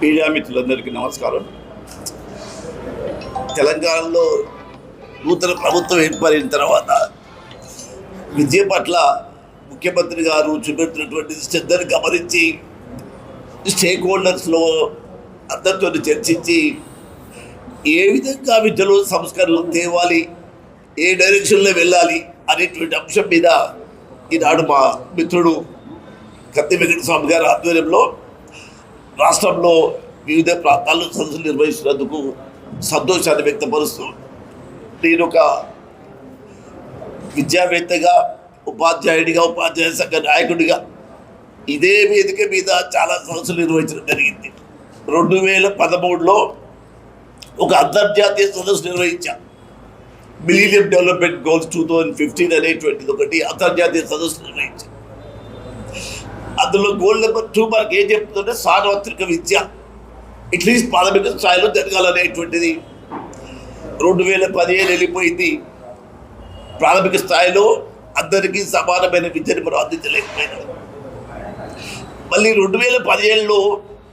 Media మిత్రులందరికీ నమస్కారం. తెలంగాణలో నూతన ప్రభుత్వం ఏర్పడిన తర్వాత విద్య పట్ల ముఖ్యమంత్రి గారు చూపెడుతున్నటువంటి శ్రద్ధను గమనించి స్టేక్ హోల్డర్స్లో అందరితో చర్చించి ఏ విధంగా విద్యలో సంస్కరణలు తేవాలి ఏ డైరెక్షన్లో వెళ్ళాలి అనేటువంటి అంశం మీద ఈనాడు మా మిత్రుడు కత్తి వెంకటస్వామి గారి ఆధ్వర్యంలో రాష్ట్రంలో వివిధ ప్రాంతాల్లో సదస్సులు నిర్వహిస్తున్నందుకు సంతోషాన్ని వ్యక్తపరుస్తూ నేను ఒక విద్యావేత్తగా ఉపాధ్యాయుడిగా ఉపాధ్యాయ సంఘ నాయకుడిగా ఇదే వేదిక మీద చాలా సదస్సులు నిర్వహించడం జరిగింది. రెండు వేల పదమూడులో ఒక అంతర్జాతీయ సదస్సు నిర్వహించాం. Millennium development goals two thousand fifteen అనేటువంటిది ఒకటి అంతర్జాతీయ సదస్సు నిర్వహించాం. అందులో గోల్డ్ నెంబర్ టూ మనకి ఏం చెప్తుందంటే సార్వత్రిక విద్య. అట్లీస్ట్ ప్రాథమిక స్థాయిలో జరగాలనేటువంటిది. రెండు వేల పదిహేను వెళ్ళిపోయింది. ప్రాథమిక స్థాయిలో అందరికీ సమానమైన విద్యను మనం అందించలేకపోయినాం. మళ్ళీ రెండు వేల పదిహేనులో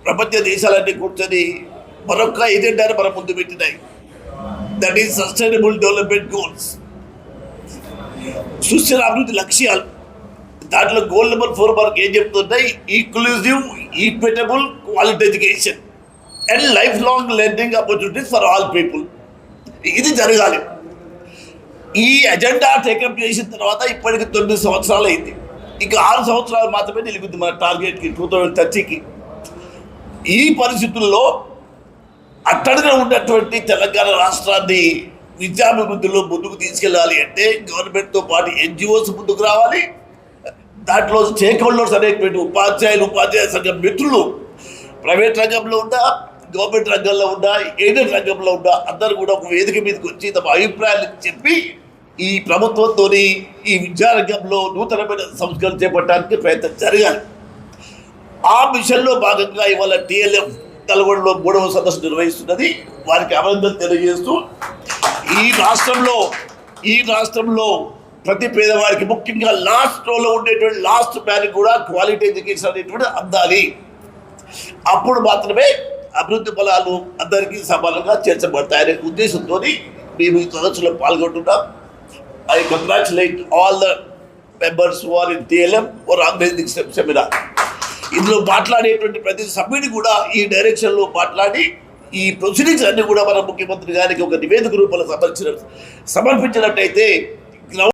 ప్రపంచ దేశాలన్నీ కూర్చొని మరొక ఎజెండాను మన ముందు పెట్టినాయి. That is sustainable development goals సుస్థిర అభివృద్ధి లక్ష్యాలు. దాంట్లో గోల్ నెంబర్ ఫోర్ మనకి ఏం చెప్తుంటే inclusive equitable quality education and life long learning opportunities for all people ఇది జరగాలి. ఈ ఎజెండా టేకప్ చేసిన తర్వాత ఇప్పటికి తొమ్మిది సంవత్సరాలు అయింది. ఇంకా ఆరు సంవత్సరాలు మాత్రమే నిలుగుద్ది మన టార్గెట్కి టూ థౌజండ్ థర్టీకి ఈ పరిస్థితుల్లో అట్టడిగా ఉన్నటువంటి తెలంగాణ రాష్ట్రాన్ని విద్యాభివృద్ధిలో ముందుకు తీసుకెళ్ళాలి అంటే గవర్నమెంట్తో పాటు ఎన్జిఓస్ ముందుకు రావాలి. దాంట్లో స్టేక్ హోల్డర్స్ అనేటువంటి ఉపాధ్యాయులు ఉపాధ్యాయ సంఘం మిత్రులు ప్రైవేట్ రంగంలో ఉన్నా గవర్నమెంట్ రంగంలో ఉన్నా ఎయిడెడ్ రంగంలో ఉన్నా అందరూ కూడా ఒక వేదిక మీదకి వచ్చి తమ అభిప్రాయాలు చెప్పి ఈ ప్రభుత్వంతో ఈ విద్యారంగంలో నూతనమైన సంస్కరణ చేపట్టడానికి ప్రయత్నం జరగాలి. ఆ మిషన్లో భాగంగా ఇవాళ టీఎల్ఎఫ్ నల్గొండలో మూడవ సదస్సు నిర్వహిస్తున్నది. వారికి అభినందన తెలియజేస్తూ ఈ రాష్ట్రంలో ఈ రాష్ట్రంలో ప్రతి పేదవారికి ముఖ్యంగా లాస్ట్ రోలో ఉండేటువంటి లాస్ట్ మ్యాన్ కూడా క్వాలిటీ ఎడ్యుకేషన్ అనేటువంటి అందాలి. అప్పుడు మాత్రమే అభివృద్ధి ఫలాలు అందరికీ సమానంగా చేర్చబడతాయనే ఉద్దేశంతో మేము ఈ సదస్సులో పాల్గొంటున్నాం. I congratulate all the members are in TLM or organising seminar ఇందులో మాట్లాడేటువంటి ప్రతి సభ్యుని కూడా ఈ డైరెక్షన్లో మాట్లాడి ఈ ప్రొసీడింగ్స్ అన్ని కూడా మన ముఖ్యమంత్రి గారికి ఒక నివేదిక రూపంలో సమర్పించిన సమర్పించినట్టయితే